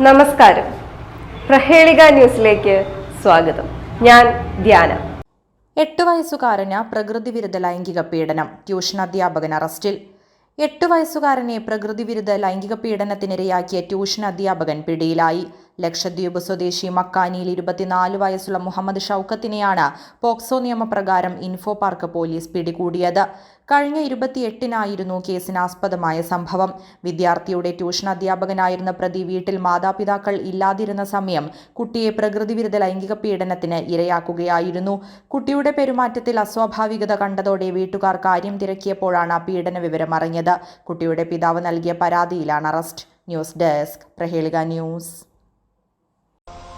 നമസ്കാരം. പ്രഹേളിക ന്യൂസിലേക്ക് സ്വാഗതം. ഞാൻ ധ്യാന. എട്ട് വയസ്സുകാരന് പ്രകൃതിവിരുദ്ധ ലൈംഗിക പീഡനം ട്യൂഷൻ അധ്യാപകൻ അറസ്റ്റിൽ. എട്ട് വയസ്സുകാരനെ പ്രകൃതിവിരുദ്ധ ലൈംഗിക പീഡനത്തിനിരയാക്കിയ ട്യൂഷൻ അധ്യാപകൻ പിടിയിലായി. ലക്ഷദ്വീപ് സ്വദേശി മക്കാനിയിൽ ഇരുപത്തിനാല് വയസ്സുള്ള മുഹമ്മദ് ഷൌക്കത്തിനെയാണ് പോക്സോ നിയമപ്രകാരം ഇൻഫോ പാർക്ക് പോലീസ് പിടികൂടിയത്. കഴിഞ്ഞ ഇരുപത്തിയെട്ടിനായിരുന്നു കേസിനാസ്പദമായ സംഭവം. വിദ്യാർത്ഥിയുടെ ട്യൂഷൻ അധ്യാപകനായിരുന്ന പ്രതി വീട്ടിൽ മാതാപിതാക്കൾ ഇല്ലാതിരുന്ന സമയം കുട്ടിയെ പ്രകൃതിവിരുദ്ധ ലൈംഗിക പീഡനത്തിന് ഇരയാക്കുകയായിരുന്നു. കുട്ടിയുടെ പെരുമാറ്റത്തിൽ അസ്വാഭാവികത കണ്ടതോടെ വീട്ടുകാർ കാര്യം തിരക്കിയപ്പോഴാണ് പീഡന വിവരം അറിഞ്ഞത്. കുട്ടിയുടെ പിതാവ് നൽകിയ പരാതിയിലാണ് arrest. News desk Prahelika news.